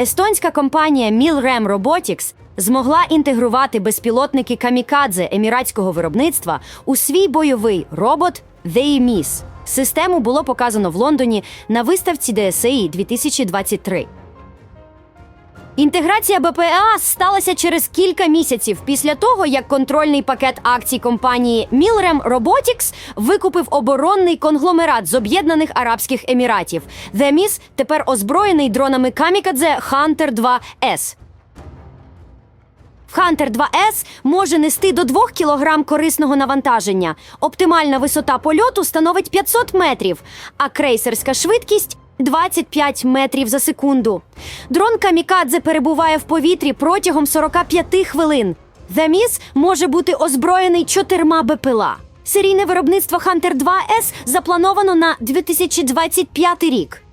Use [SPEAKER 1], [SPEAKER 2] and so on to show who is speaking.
[SPEAKER 1] Естонська компанія Milrem Robotics змогла інтегрувати безпілотники камікадзе еміратського виробництва у свій бойовий робот Theimis. Систему було показано в Лондоні на виставці DSI 2023. Інтеграція БПЛА сталася через кілька місяців після того, як контрольний пакет акцій компанії Milrem Robotics викупив оборонний конгломерат з Об'єднаних Арабських Еміратів. Деміс тепер озброєний дронами Камікадзе Hunter 2S. Hunter 2S може нести до 2 кг корисного навантаження. Оптимальна висота польоту становить 500 метрів, а крейсерська швидкість 25 метрів за секунду. Дрон Камікадзе перебуває в повітрі протягом 45 хвилин. Заміс може бути озброєний чотирма БПЛА. Серійне виробництво Hunter 2S заплановано на 2025 рік.